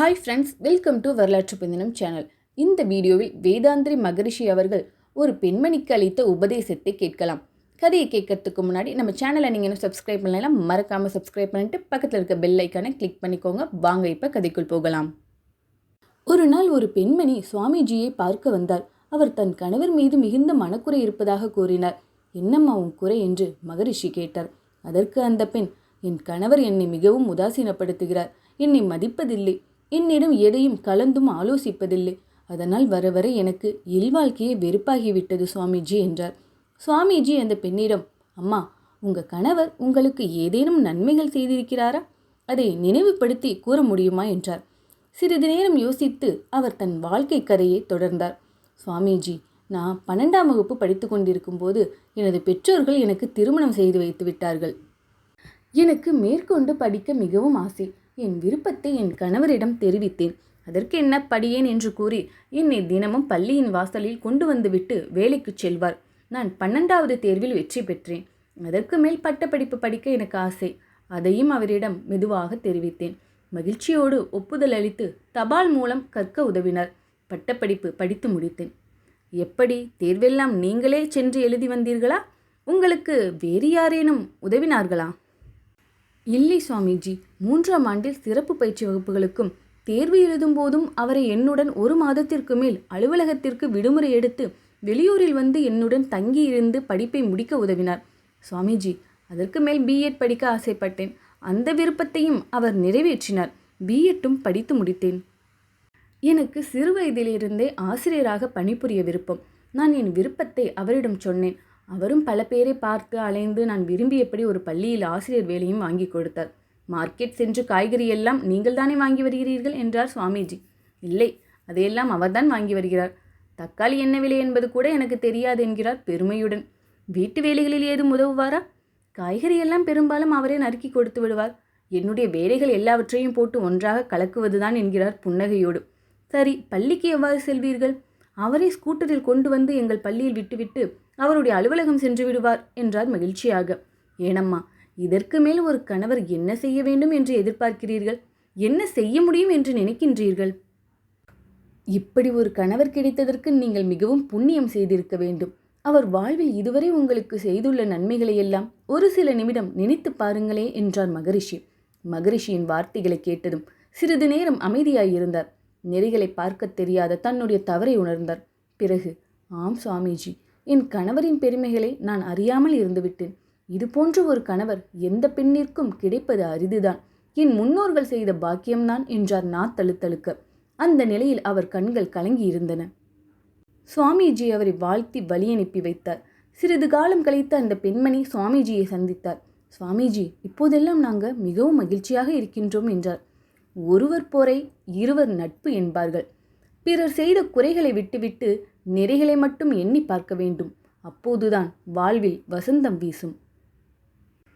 Hi friends welcome to வரலாற்று பிந்தினம் channel இந்த வீடியோவில் வேதாந்திரி மகரிஷி அவர்கள் ஒரு பெண்மணிக்கு அளித்த உபதேசத்தை கேட்கலாம். கதையை கேட்கறதுக்கு முன்னாடி நம்ம சேனலை நீங்கள் இன்னும் சப்ஸ்கிரைப் பண்ணலாம் மறக்காமல் சப்ஸ்கிரைப் பண்ணிட்டு பக்கத்தில் இருக்க பெல் ஐக்கானை கிளிக் பண்ணிக்கோங்க. வாங்க இப்போ கதைக்குள் போகலாம். ஒரு நாள் ஒரு பெண்மணி சுவாமிஜியை பார்க்க வந்தார். அவர் தன் கணவர் மீது மிகுந்த மனக்குறை இருப்பதாக கூறினார். என்னம்மா உன் குறை? என்று மகரிஷி கேட்டார். அதற்கு அந்த பெண் என் கணவர் என்னை மிகவும் உதாசீனப்படுத்துகிறார். என்னை மதிப்பதில்லை. என்னிடம் எதையும் கலந்தும் ஆலோசிப்பதில்லை. அதனால் வர வர எனக்கு இல்வாழ்க்கையே வெறுப்பாகிவிட்டது சுவாமிஜி என்றார். சுவாமிஜி அந்த பெண்ணிடம் அம்மா உங்கள் கணவர் உங்களுக்கு ஏதேனும் நன்மைகள் செய்திருக்கிறாரா? அதை நினைவுபடுத்தி கூற முடியுமா? என்றார். சிறிது நேரம் யோசித்து அவர் தன் வாழ்க்கை கதையை தொடர்ந்தார். சுவாமிஜி நான் பன்னெண்டாம் வகுப்பு படித்து கொண்டிருக்கும் போது எனது பெற்றோர்கள் எனக்கு திருமணம் செய்து வைத்து விட்டார்கள். எனக்கு மேற்கொண்டு படிக்க மிகவும் ஆசை. என் விருப்பத்தை என் கணவரிடம் தெரிவித்தேன். அதற்கு என்ன படியேன் என்று கூறி என்னை தினமும் பள்ளியின் வாசலில் கொண்டு வந்துவிட்டு வேலைக்கு செல்வார். நான் பன்னெண்டாவது தேர்வில் வெற்றி பெற்றேன். அதற்கு மேல் பட்டப்படிப்பு படிக்க எனக்கு ஆசை. அதையும் அவரிடம் மெதுவாக தெரிவித்தேன். மகிழ்ச்சியோடு ஒப்புதல் அளித்து தபால் மூலம் கற்க உதவினார். பட்டப்படிப்பு படித்து முடித்தேன். எப்படி தேர்வெல்லாம் நீங்களே சென்று எழுதி வந்தீர்களா? உங்களுக்கு வேறு யாரேனும் உதவினார்களா? இல்லை சுவாமிஜி மூன்றாம் ஆண்டில் சிறப்பு பயிற்சி வகுப்புகளுக்கும் தேர்வு எழுதும் போதும் அவரை என்னுடன் ஒரு மாதத்திற்கு மேல் அலுவலகத்திற்கு விடுமுறை எடுத்து வெளியூரில் வந்து என்னுடன் தங்கியிருந்து படிப்பை முடிக்க உதவினார். சுவாமிஜி அதற்கு மேல் பிஎட் படிக்க ஆசைப்பட்டேன். அந்த விருப்பத்தையும் அவர் நிறைவேற்றினார். பிஎட்டும் படித்து முடித்தேன். எனக்கு சிறு வயதிலிருந்தே ஆசிரியராக பணிபுரிய விருப்பம். நான் என் விருப்பத்தை அவரிடம் சொன்னேன். அவரும் பல பேரை பார்த்து அலைந்து நான் விரும்பியபடி ஒரு பள்ளியில் ஆசிரியர் வேலையும் வாங்கி கொடுத்தார். மார்க்கெட் சென்று காய்கறி எல்லாம் நீங்கள் தானே வாங்கி வருகிறீர்கள் என்றார் சுவாமிஜி. இல்லை அதையெல்லாம் அவர்தான் வாங்கி வருகிறார். தக்காளி என்ன விலை என்பது கூட எனக்கு தெரியாது என்கிறார் பெருமையுடன். வீட்டு வேலைகளில் ஏதும் உதவுவாரா? காய்கறி எல்லாம் பெரும்பாலும் அவரே நறுக்கி கொடுத்து விடுவார். என்னுடைய வேலைகள் எல்லாவற்றையும் போட்டு ஒன்றாக கலக்குவதுதான் என்கிறார் புன்னகையோடு. சரி பள்ளிக்கு எவ்வாறு செல்வீர்கள்? அவரை ஸ்கூட்டரில் கொண்டு வந்து எங்கள் பள்ளியில் விட்டுவிட்டு அவருடைய அலுவலகம் சென்று விடுவார் என்றார் மகிழ்ச்சியாக. ஏனம்மா இதற்கு மேல் ஒரு கணவர் என்ன செய்ய வேண்டும் என்று எதிர்பார்க்கிறீர்கள்? என்ன செய்ய முடியும் என்று நினைக்கின்றீர்கள்? இப்படி ஒரு கணவர் கிடைத்ததற்கு நீங்கள் மிகவும் புண்ணியம் செய்திருக்க வேண்டும். அவர் வாழ்வில் இதுவரை உங்களுக்கு செய்துள்ள நன்மைகளை எல்லாம் ஒரு சில நிமிடம் நினைத்து பாருங்களே என்றார் மகரிஷி. மகரிஷியின் வார்த்தைகளை கேட்டதும் சிறிது நேரம் அமைதியாயிருந்தார். நெறிகளை பார்க்கத் தெரியாத தன்னுடைய தவறை உணர்ந்தார். பிறகு ஆம் சுவாமிஜி என் கணவரின் பெருமைகளை நான் அறியாமல் இருந்துவிட்டேன். இது போன்ற ஒரு கணவர் எந்த பெண்ணிற்கும் கிடைப்பது அரிதுதான். என் முன்னோர்கள் செய்த பாக்கியம்தான் என்றார் நா தழுத்தழுக்க. அந்த நிலையில் அவர் கண்கள் கலங்கி இருந்தன சுவாமிஜி அவரை வாழ்த்தி வழி அனுப்பி வைத்தார். சிறிது காலம் கழித்து அந்த பெண்மணி சுவாமிஜியை சந்தித்தார். சுவாமிஜி இப்போதெல்லாம் நாங்கள் மிகவும் மகிழ்ச்சியாக இருக்கின்றோம் என்றார். ஒருவர் போரை இருவர் நட்பு என்பார்கள். பிறர் செய்த குறைகளை விட்டுவிட்டு நெறிகளை மட்டும் எண்ணி பார்க்க வேண்டும். அப்போதுதான் வாழ்வில் வசந்தம் வீசும்.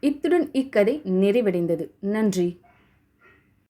இத்துடன் இக்கதை நிறைவடைந்தது. நன்றி.